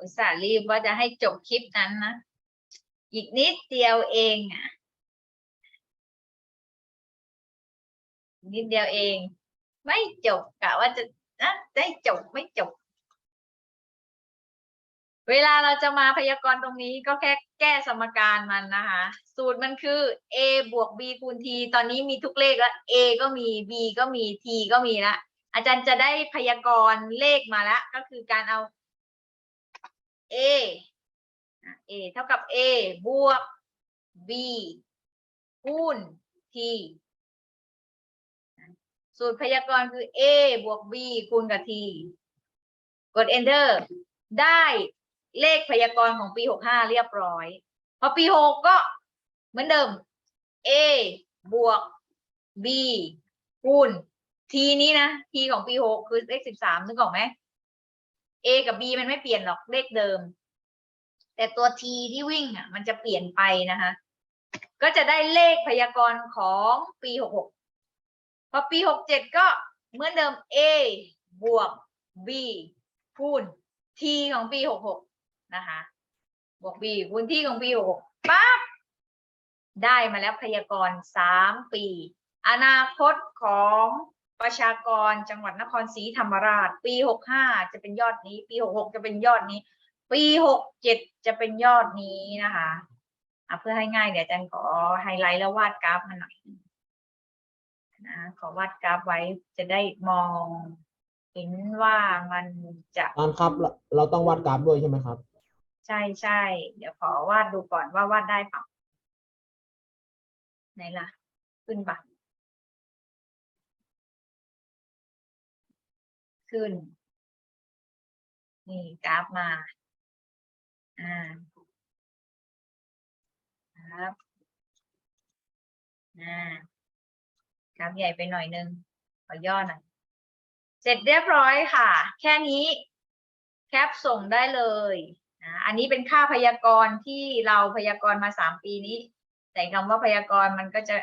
อุตส่าห์รีบว่าจะให้จบคลิปนั้นนะ อีกนิดเดียวเองอะ นิดเดียวเอง ไม่จบกะว่าจะนะได้จบไม่จบ เวลาเราจะมาพยากรณ์ตรงนี้ก็แค่แก้สมการมันนะคะ สูตรมันคือ a บวก b คูณ t ตอนนี้มีทุกเลขแล้ว a ก็มี b ก็มี t ก็มีละอาจารย์จะได้พยากรณ์เลขมาแล้วก็คือการเอา a a เท่ากับ a บวก b คูณ t สูตรพยากรณ์คือ a บวก b คูณกับ t กด enter ได้เลขพยากรณ์ของปี 65 เรียบร้อย พอปี 6 ก็เหมือนเดิม a บวก b คูณ t นี้นะ t ของปี 6 คือเลข 13นึกออกไหม a กับ b มันไม่เปลี่ยนหรอกเลขเดิม แต่ตัว t ที่วิ่งอะมันจะเปลี่ยนไปนะคะก็จะได้เลขพยากรณ์ของปี 66 พอปี 67 ก็เหมือนเดิม a บวก b คูณ t ของปี 66 นะคะ บวก b คูณ t ของปี 66ปั๊บได้มาแล้วพยากรณ์ 3 ปี อนาคตของ ประชากรจังหวัดนครศรีธรรมราช ปี 65 จะเป็นยอดนี้ ปี 66 จะเป็นยอดนี้ ปี 67 จะเป็นยอดนี้นะคะอะเพื่อให้ง่ายเดี๋ยวอาจารย์ขอไฮไลท์แล้ววาดกราฟมาหน่อยนะขอวาดกราฟไว้จะได้มองเห็นว่ามันจะอาจารย์ครับเราเราต้องวาดกราฟด้วยใช่ไหมครับ ใช่ใช่เดี๋ยวขอวาดดูก่อนว่าวาดได้เปล่าไหนล่ะ ขึ้นปะ ขึ้น นี่กราฟมา อ่าครับอ่ากราฟใหญ่ไปหน่อยนึง ขอย่อหน่อย เสร็จเรียบร้อยค่ะ แค่นี้แคปส่งได้เลยนะอันนี้เป็นค่าพยากรณ์ที่เราพยากรณ์มาสามปีนี้ใส่คำว่าพยากรณ์มันก็จะ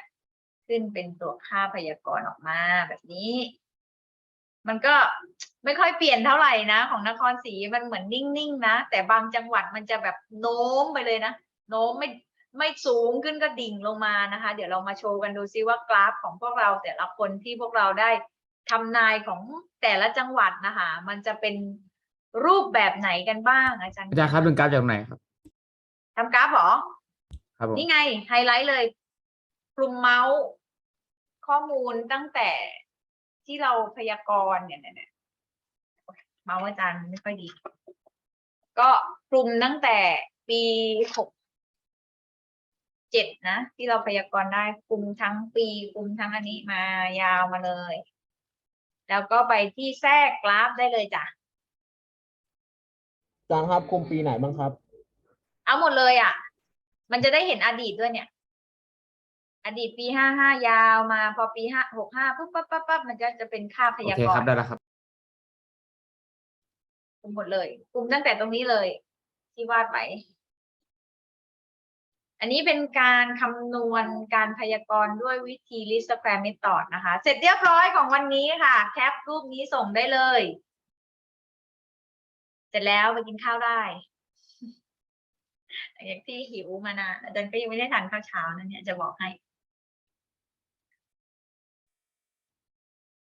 ขึ้นเป็นตัวค่าพยากรณ์ออกมาแบบนี้ มันก็ไม่ค่อยเปลี่ยนเท่าไหร่นะ ของนครศรีมันเหมือนนิ่งๆนะ แต่บางจังหวัดมันจะแบบโน้มไปเลยนะ โน้มไม่ไม่สูงขึ้นก็ดิ่งลงมานะคะ เดี๋ยวเรามาโชว์กันดูซิว่ากราฟของพวกเราแต่ละคนที่พวกเราได้ทำนายของแต่ละจังหวัดนะคะ มันจะเป็นรูปแบบไหนกันบ้างอาจารย์อาจารย์ครับเป็นกราฟจากไหนครับทำกราฟเหรอ ครับผมนี่ไงไฮไลท์เลยกลุ่มเมาส์ข้อมูลตั้งแต่ ที่เราพยากรณ์เนี่ยเนี่ยเนี่ยเมาส์อาจารย์ไม่ค่อยดี ก็กลุ่มตั้งแต่ปีหกเจ็ดนะ ที่เราพยากรณ์ได้กลุ่มทั้งปีกลุ่มทั้งอันนี้มายาวมาเลย แล้วก็ไปที่แทรกกราฟได้เลยจ้ะอาจารย์ครับคุมปีไหนบ้างครับ เอาหมดเลยอะ มันจะได้เห็นอดีตด้วยเนี่ย อดีตปีห้าห้ายาวมาพอปีห้าหกห้าปุ๊บปั๊บปั๊บปั๊บมันก็จะเป็นค่าพโอยาเคกครรับณ์ได้แล้วครับ กลุ่มหมดเลยกลุ่มตั้งแต่ตรงนี้เลย ที่วาดไว้อันนี้เป็นการคำนวณการพยากรณ์ด้วยวิธี list square method นะคะ เสร็จเรียบร้อยของวันนี้ค่ะ แคปรูปนี้ส่งได้เลย เสร็จแล้วไปกินข้าวได้ อย่างที่หิวมานานอาจารย์ก็ยังไม่ได้ทานข้าวเช้านะเนี่ยจะบอกให้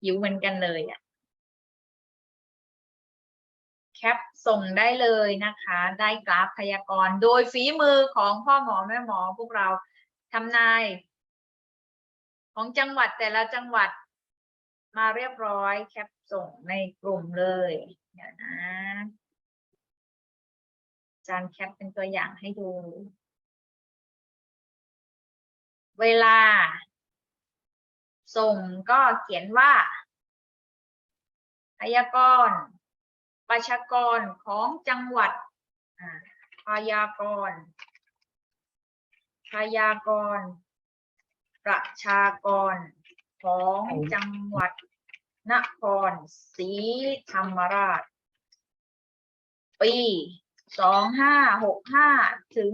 หิวเหมือนกันเลยอะแคปส่งได้เลยนะคะ ได้กราฟพยากรณ์โดยฝีมือของพ่อหมอแม่หมอพวกเราทำนาย ของจังหวัดแต่ละจังหวัดมาเรียบร้อยแคปส่งในกลุ่มเลยเดี๋ยวนะจารย์แคปเป็นตัวอย่างให้ดู เวลา ส่งก็เขียนว่าพยากรณ์ประชากรของจังหวัดพยากรณ์พยากรณ์ประชากรของจังหวัดนครศรีธรรมราช ปีสองห้าหกห้าถึง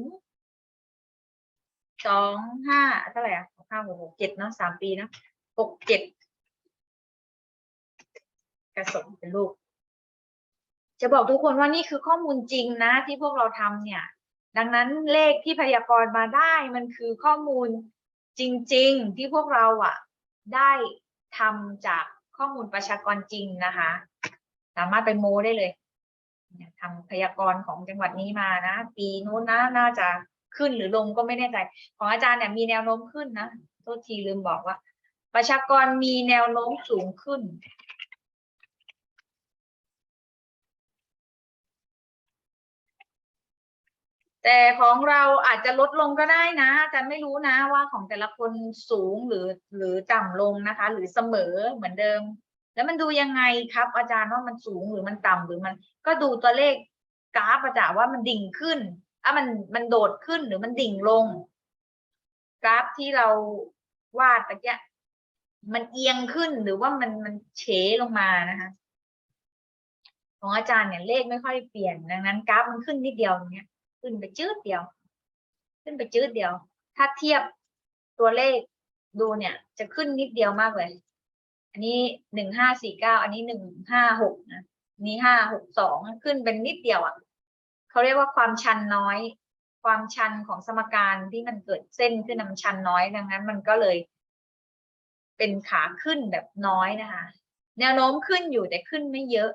สองห้าเท่าไหร่หกห้าหกหกเจ็ดเนาะสามปีเนาะ หกเจ็ดกระสมเป็นลูก จะบอกทุกคนว่านี่คือข้อมูลจริงนะ ที่พวกเราทำเนี่ย ดังนั้นเลขที่พยากรณ์มาได้มันคือข้อมูลจริง ๆ ที่พวกเราอะ ได้ทำจากข้อมูลประชากรจริงนะคะ สามารถไปโมได้เลยเนี่ยทำพยากรณ์ของจังหวัดนี้มานะ ปีนู้นนะน่าจะขึ้นหรือลงก็ไม่แน่ใจ ของอาจารย์เนี่ยมีแนวโน้มขึ้นนะโทษทีลืมบอกว่า ประชากรมีแนวโน้มสูงขึ้น แต่ของเราอาจจะลดลงก็ได้นะอาจารย์ไม่รู้นะว่าของแต่ละคนสูงหรือหรือต่ำลงนะคะ หรือเสมอเหมือนเดิม แล้วมันดูยังไงครับ อาจารย์ว่ามันสูงหรือมันต่ำหรือมัน ก็ดูตัวเลขกราฟอาจารย์ว่ามันดิ่งขึ้นอะมันมันโดดขึ้นหรือมันดิ่งลง กราฟที่เราวาดตะเกีย มันเอียงขึ้นหรือว่ามันมันเฉลงมานะคะของอาจารย์เนี่ยเลขไม่ค่อยเปลี่ยนดังนั้นกราฟมันขึ้นนิดเดียวเนี้ยขึ้นไปจืดเดียว ขึ้นไปจืดเดียว ถ้าเทียบตัวเลขดูเนี่ย จะขึ้นนิดเดียวมากเลย อันนี้หนึ่งห้าสี่เก้าอันนี้หนึ่งห้าหกนะนนี้ห้าหกสองขึ้นเป็นนิดเดียวอะเขาเรียกว่าความชันน้อย ความชันของสมการที่มันเกิดเส้นขึ้นนะมันชันน้อยดังนั้น มันก็เลย เป็นขาขึ้นแบบน้อยนะคะ แนวโน้มขึ้นอยู่แต่ขึ้นไม่เยอะ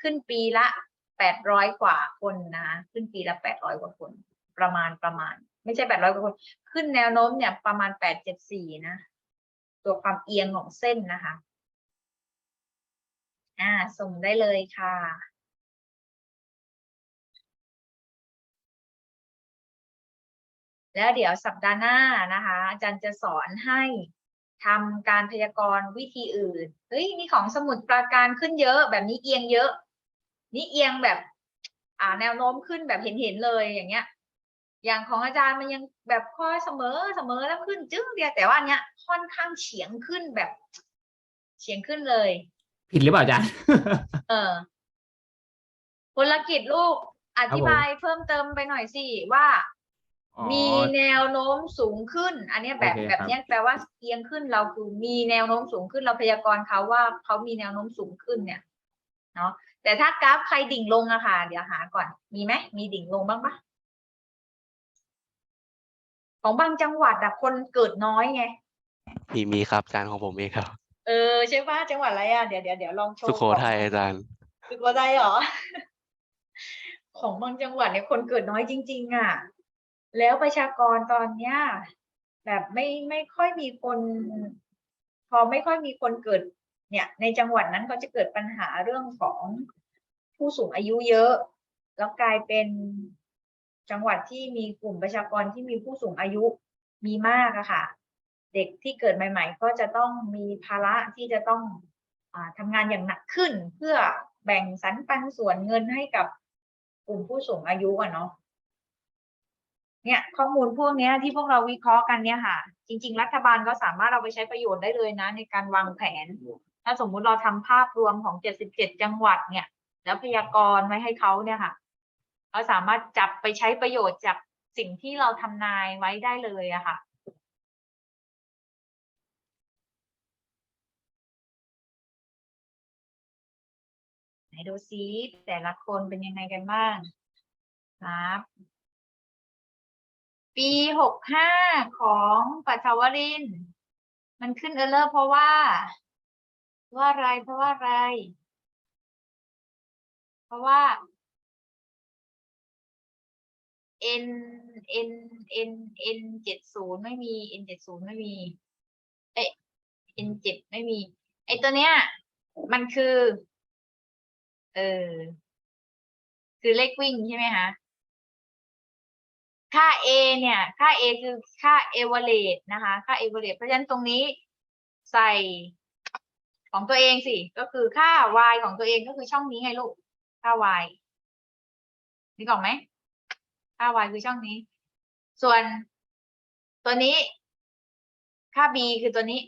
ขึ้นปีละแปดร้อยกว่าคนนะคะขึ้นปีละแปดร้อยกว่าคน ประมาณประมาณ ไม่ใช่แปดร้อยกว่าคน ขึ้นแนวโน้มเนี่ยประมาณแปดเจ็ดสี่นะ ตัวความเอียงของเส้นนะคะ อ่า ส่งได้เลยค่ะแล้วเดี๋ยวสัปดาห์หน้านะคะ อาจารย์จะสอนให้ ทำการพยากรณ์วิธีอื่น เฮ้ยนี่ของสมุดปราการขึ้นเยอะแบบนี้เอียงเยอะ นี่เอียงแบบ อ่าแนวโน้มขึ้นแบบเห็นเห็นๆเลยอย่างเงี้ย อย่างของอาจารย์มันยังแบบค่อยเสมอเสมอแล้วขึ้นจึ้งเดียวแต่ว่าอันเนี้ยค่อนข้างเฉียงขึ้นแบบเฉียงขึ้นเลย ผิดหรือเปล่าอาจารย์ เออพลกิจลูกอธิผมบายเพิ่มเติมไปหน่อยสิว่าอ๋อ มีแนวโน้มสูงขึ้น อันเนี้ยแบบโอเคแบบครับเนี้ยแปลว่าเอียงขึ้นเราคือมีแนวโน้มสูงขึ้นเราพยากรณ์เขาว่าเขามีแนวโน้มสูงขึ้นเนี่ยเนาะแต่ถ้ากราฟใครดิ่งลงอะค่ะ เดี๋ยวหาก่อนมีไหมมีดิ่งลงบ้างปะของบางจังหวัดอะคนเกิดน้อยไง มีมีครับอาจารย์ของผมเองครับ เออใช่ปะจังหวัดอะไรอะเดี๋ยวเดี๋ยวเดี๋ยวลองโชว์สุโขก่อนทัยอาจารย์ สุโขทัยเหรอ ของบางจังหวัดเนี่ยคนเกิดน้อยจริง ๆ อะ แล้วประชากรตอนเนี้ยแบบไม่ไม่ค่อยมีคน พอไม่ค่อยมีคนเกิด เนี่ย ในจังหวัดนั้นก็จะเกิดปัญหาเรื่องของผู้สูงอายุเยอะ แล้วกลายเป็นจังหวัดที่มีกลุ่มประชากรที่มีผู้สูงอายุมีมากอะค่ะ เด็กที่เกิดใหม่ ๆ ก็จะต้องมีภาระที่จะต้องอทำงานอย่างหนักขึ้น เพื่อแบ่งสรรปันส่วนเงินให้กับกลุ่มผู้สูงอายุอะเนาะ เนี่ยข้อมูลพวกนี้ที่พวกเราวิเคราะห์กันเนี่ยค่ะ จริง ๆ รัฐบาลก็สามารถเอาไปใช้ประโยชน์ได้เลยนะ ในการวางแผน ถ้าสมมุติเราทำภาพรวมของ 77 จังหวัดเนี่ย แล้วพยากรณ์ไว้ให้เขาเนี่ยค่ะเราสามารถจับไปใช้ประโยชน์จากสิ่งที่เราทำนายไว้ได้เลยอะค่ะไหนดูซิแต่ละคนเป็นยังไงกันบ้างครับ ปีหกห้าของปัทวริน มันขึ้นเออร์เลอร์เพราะว่า ว่าอะไรเพราะว่าอะไร เพราะว่า n n n n เจ็ดศูนย์ไม่มี n เจ็ดศูนย์ไม่มี เอ้ย n เจ็ดไม่มี ไอตัวเนี้ย มันคือ เออ คือเลขวิ่งใช่ไหมคะ ค่า a เนี่ยค่า a คือค่า average นะคะค่า average เพราะฉะนั้นตรงนี้ใส่ของตัวเองสิ ก็คือค่า y ของตัวเองก็คือช่องนี้ไงลูก ค่า y นึกออกไหมค่า y คือช่องนี้ ส่วนตัวนี้ ค่า b คือตัวนี้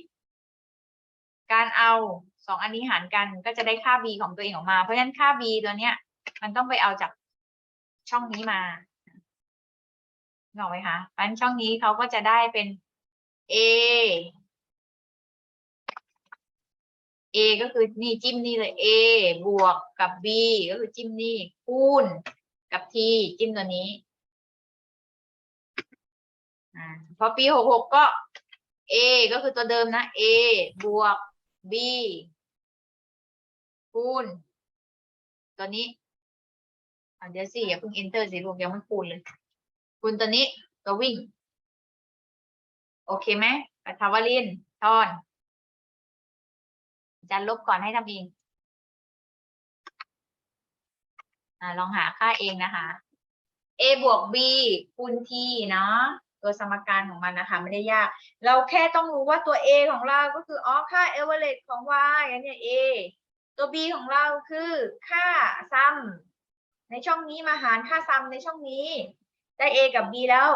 การเอาสองอันนี้หารกันก็จะได้ค่า b ของตัวเองออกมา เพราะฉะนั้นค่า b ตัวเนี้ย มันต้องไปเอาจากช่องนี้มา นึกอไหมคะเพราะฉะนั้นช่องนี้เขาก็จะได้เป็น a A ก็คือนี่จิ้มนี่เลย A บวกกับ B ก็คือจิ้มนี่คูณกับ T จิ้มตัวนี้อ่าพอปีหกหกก็ A ก็คือตัวเดิมนะ A บวก B คูณตัวนี้เดี๋ยวสิอย่าเพิ่ง enter สิลูกยังไม่คูณเลย คูณตัวนี้ตัววิ่ง โอเคไหมปัทวลินทอนอาจารย์ลบก่อนให้ทำเองอ่าลองหาค่าเองนะคะ a บวก b คูณ t เนาะตัวสมการของมันนะคะ ไม่ได้ยาก เราแค่ต้องรู้ว่าตัว a ของเราก็คืออ๋อค่า average ของ y อันนี้ a ตัว b ของเราคือค่าซัมในช่องนี้มาหารค่าซัมในช่องนี้ ได้ a กับ b แล้ว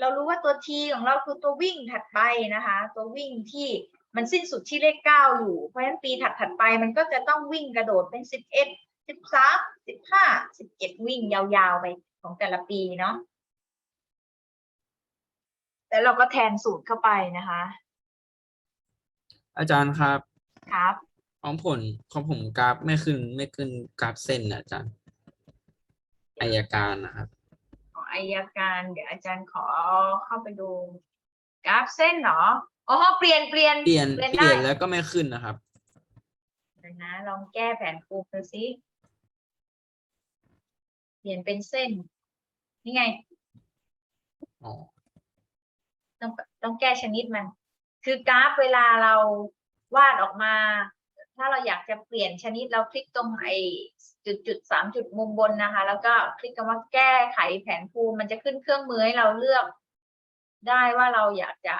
เรารู้ว่าตัว t ของเราคือตัววิ่งถัดไปนะคะ ตัววิ่งที่มันสิ้นสุดที่เลขเก้าอยู่ เพราะฉะนั้นปีถัดถัดๆไปมันก็จะต้องวิ่งกระโดดเป็นสิบเอ็ดสิบสามสิบห้าสิบเจ็ดวิ่งยาวๆไปของแต่ละปีเนาะแล้วเราก็แทนสูตรเข้าไปนะคะ อาจารย์ครับ ครับ ของผลของผมกราฟไม่ขึ้นไม่ขึ้นกราฟเส้นนะอาจารย์อายการนะครับข อายการ เดี๋ยวอาจารย์ขอเข้าไปดูกราฟเส้นเหรออ๋อเปลี่ยนเปลี่ยนเปลี่ยนเปลี่ยนเปลี่ยนได้แล้วก็ไม่ขึ้นนะครับ เดี๋ยวนะลองแก้แผนภูมิดูสิเปลี่ยนเป็นเส้น นี่ไง อ๋อ ต้องต้องแก้ชนิดมัน คือกราฟเวลาเราวาดออกมา ถ้าเราอยากจะเปลี่ยนชนิดเราคลิกตรงไอ้จุดจุดสามจุดมุมบนนะคะ แล้วก็คลิกคำว่าแก้ไขแผนภูมิมันจะขึ้นเครื่องมือให้เราเลือก ได้ว่าเราอยากจะ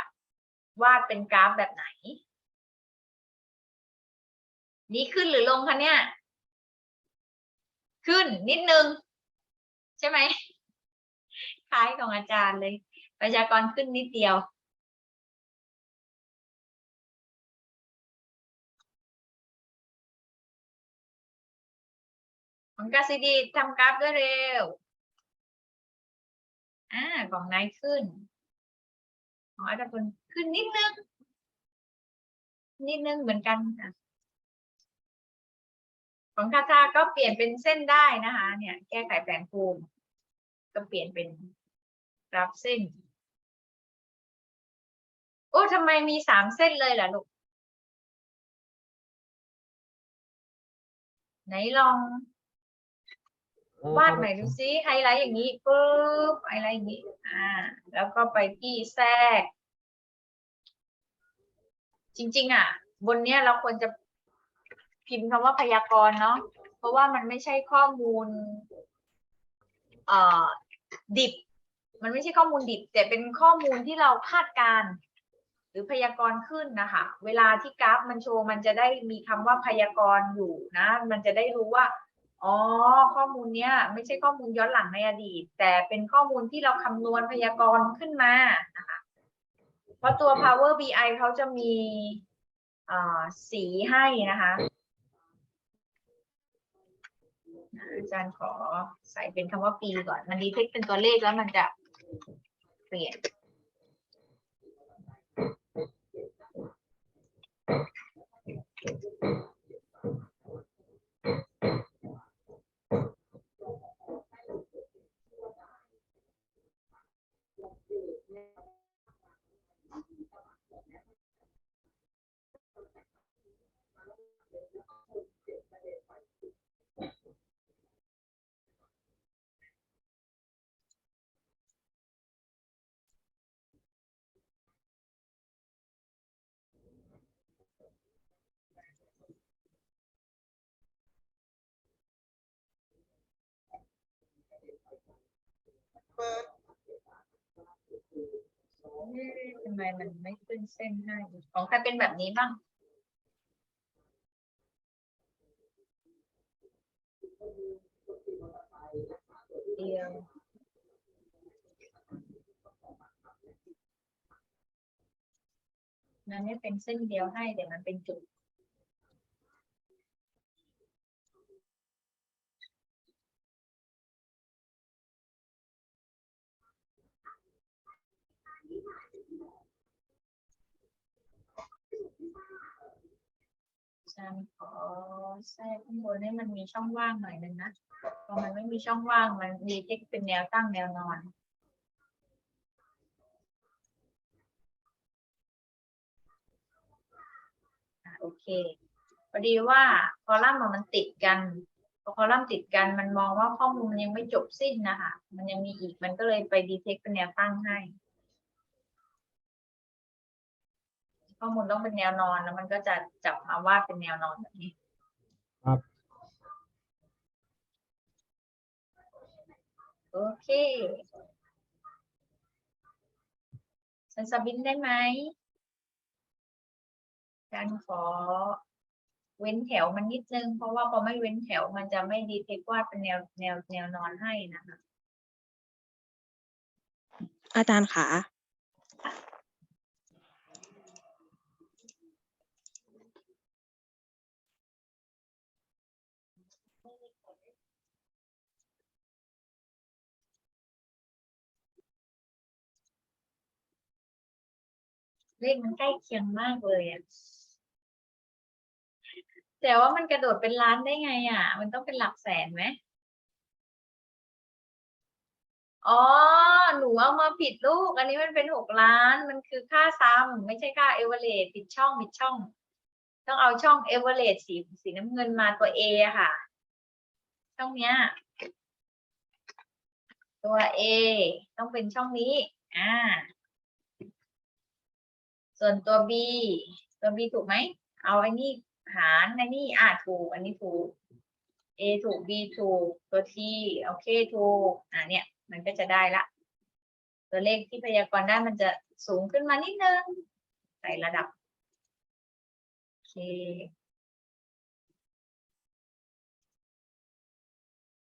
วาดเป็นกราฟแบบไหน นี่ขึ้นหรือลงคะเนี่ย ขึ้นนิดนึง ใช่ไหมคล้ายของอาจารย์เลย ประชากรขึ้นนิดเดียว ของกาซิดีทำกราฟด้วยเร็ว อ่า ของนายขึ้น ของอาจารย์พลขึ้นนิดนึง นิดนึงเหมือนกันค่ะของคาทาก็เปลี่ยนเป็นเส้นได้นะคะ เนี่ย แก้ไขแผนภูมิก็เปลี่ยนเป็นกราฟเส้น โอ้ทำไมมีสามเส้นเลยล่ะลูกไหนลอง วาดใหม่ดูซิไฮไลท์อย่างนี้ปุ๊บไฮไลท์อย่างนี้ อ่า แล้วก็ไปที่แทรก จริง ๆ อะ บนเนี้ยเราควรจะพิมพ์คำว่าพยากรณ์เนาะเพราะว่ามันไม่ใช่ข้อมูล เอ่อ ดิบ มันไม่ใช่ข้อมูลดิบ แต่เป็นข้อมูลที่เราคาดการณ์หรือพยากรณ์ขึ้นนะคะ เวลาที่กราฟมันโชว์มันจะได้มีคำว่าพยากรณ์อยู่นะ มันจะได้รู้ว่า อ๋อ ข้อมูลเนี้ยไม่ใช่ข้อมูลย้อนหลังในอดีต แต่เป็นข้อมูลที่เราคำนวณพยากรณ์ขึ้นมานะคะ เพราะตัว Power BI เขาจะมีอ่าสีให้นะคะอาจารย์ขอใส่เป็นคำว่าปีก่อน มันดีเทคเป็นตัวเลขแล้วมันจะเปลี่ยน เอ๊ะทำไมมันไม่ขึ้นเส้นให้ของใครเป็นแบบนี้บ้าง เดียวมันไม่เป็นเส้นเดียวให้แต่มันเป็นจุด จารย์ขอแทรกข้างบนให้มันมีช่องว่างหน่อยนึงนะพอมันไม่มีช่องว่างมันมีเทคเป็นแนวตั้งแนวนอนอะโอเคพอดีว่าคอลัมน์มันติดกันพอคอลัมน์ติดกันมันมองว่าข้อมูลมันยังไม่จบสิ้นนะคะ มันยังมีอีกมันก็เลยไปดีเทคเป็นแนวตั้งให้ ข้อมูลต้องเป็นแนวนอนแล้วมันก็จะจับมาวาดเป็นแนวนอนแบบนี้ ครับโอเคฉันสบินได้ไหมการขอเว้นแถวมันนิดนึง เพราะว่าพอไม่เว้นแถวมันจะไม่ดีเทควาดเป็นแนวแนวแนวนอนให้นะคะอาจารย์ขา เลขมันใกล้เคียงมากเลยอะแต่ว่ามันกระโดดเป็นล้านได้ไง อะ มันต้องเป็นหลักแสนไหมอ๋อ หนูเอามาผิดลูก อันนี้มันเป็นหกล้าน มันคือค่าซ้ำไม่ใช่ค่าเอเวอเรสผิดช่องผิดช่อง ต้องเอาช่องเอเวอเรสสีสีน้ำเงินมาตัว A อะค่ะ ช่องเนี้ย ตัว A ต้องเป็นช่องนี้ อ่า ส่วนตัว B ตัว B ถูกไหม เอาไอ้นี่หารไอ้นี่อ่าถูก อันนี้ถูก A ถูก B ถูก ตัว T โอเคถูก อ่าเนี่ย มันก็จะได้ละ ตัวเลขที่พยากรณ์ได้มันจะสูงขึ้นมานิดนึง ใส่ระดับ โอเค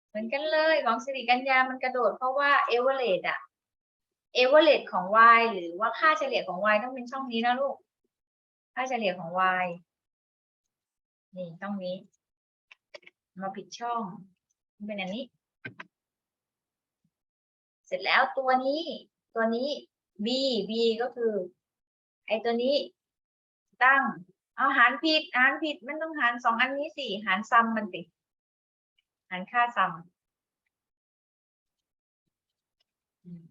เหมือนกันเลยของสิริกัญญามันกระโดดเพราะว่าเอเวอเรสอะ เอเวอเรของ y หรือว่าค่าเฉลี่ยของ y ต้องเป็นช่องนี้นะลูก ค่าเฉลี่ยของ y นี่ช่องนี้ มาผิดช่องเป็นอันนี้ เสร็จแล้วตัวนี้ ตัวนี้ b b ก็คือ ไอตัวนี้ ตั้ง เอาหารผิด หารผิดมันต้องหารสองอันนี้สิ หารซ้ำมันสิ หารค่าซ้ำอืม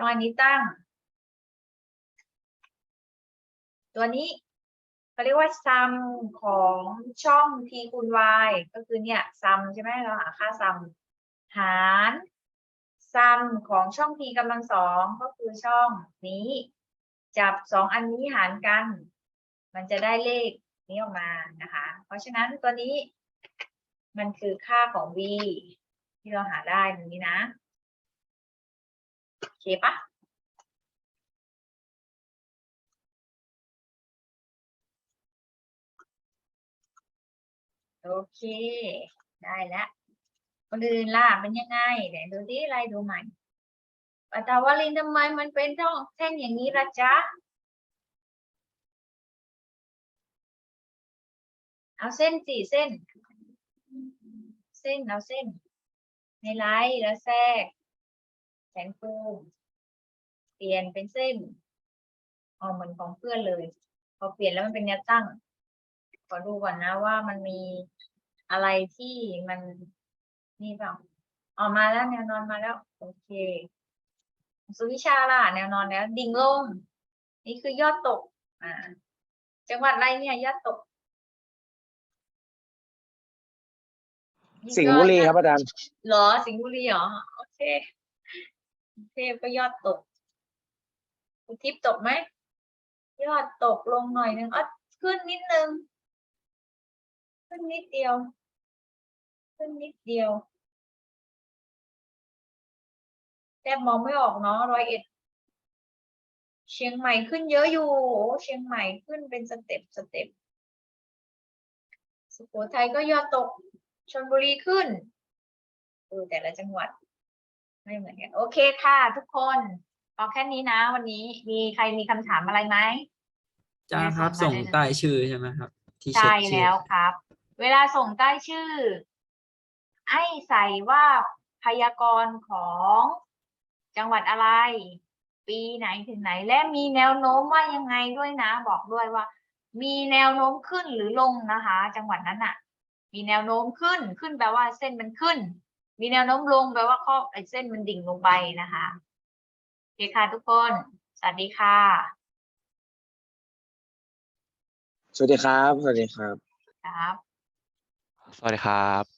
ตอนนี้ตั้ง ตัวนี้เขาเรียกว่าซัมของช่อง t คูณ y ก็คือเนี่ยซัมใช่ไหมเราหาค่าซัมหารซัมของช่อง t กำลังสองก็คือช่องนี้ จับสองอันนี้หารกัน มันจะได้เลขนี้ออกมานะคะ เพราะฉะนั้นตัวนี้มันคือค่าของ v ที่เราหาได้ตรงนี้นะ ปะโอเค ได้แล้วคนอื่นล่ะเป็นยังไงเดี๋ยวดูที่อะไรดูใหม่ปตาวาลินทำไมมันเป็นช่องแท่งอย่างนี้ละจ๊ะเอาเส้นสี่เส้น เส้นเอาเส้นในไลท์แล้วแทรกแสงฟู เปลี่ยนเป็นเส้นอ๋อเหมือนของเพื่อนเลย พอเปลี่ยนแล้วมันเป็นแนวตั้ง ขอดูก่อนนะว่ามันมีอะไรที่มันนี่เปล่าออกมาแล้วแนวนอนมาแล้ว โอเคสุวิชาล่ะแนวนอนแล้ว ดิ่งลง นี่คือยอดตก อ่า จังหวัดอะไรเนี่ย ยอดตกนี่ก็สิงห์บุรีครับอาจารย์เหรอ สิงห์บุรีเหรอ โอเคกรุงเทพก็ยอดตก คุณทิพย์ตกไหมยอดตกลงหน่อยนึงอ๋อขึ้นนิดนึง ขึ้นนิดเดียว ขึ้นนิดเดียวแทบมองไม่ออกเนาะร้อยเอ็ด เชียงใหม่ขึ้นเยอะอยู่โอ้เชียงใหม่ขึ้นเป็นสเต็ปสเต็ปสุโขทัยก็ยอดตกชลบุรีขึ้นเออแต่ละจังหวัดไม่เหมือนกัน โอเคค่ะทุกคน เอาแค่นี้นะ วันนี้มีใครมีคำถามอะไรไหม จ้าครับส่งใต้ชื่อใช่ไหมครับ ที่เช็คใช่แล้วครับ เวลาส่งใต้ชื่อ ให้ใส่ว่าพยากรณ์ของจังหวัดอะไร ปีไหนถึงไหน และมีแนวโน้มว่ายังไงด้วยนะ บอกด้วยว่า มีแนวโน้มขึ้นหรือลงนะคะ จังหวัดนั้นอะมีแนวโน้มขึ้นขึ้นแปลว่าเส้นมันขึ้น มีแนวโน้มลงแปลว่าข้อไอ้เส้นมันดิ่งลงไปนะคะ เคค่ะทุกคน สวัสดีค่ะ สวัสดีครับ สวัสดีครับ ครับ สวัสดีครับ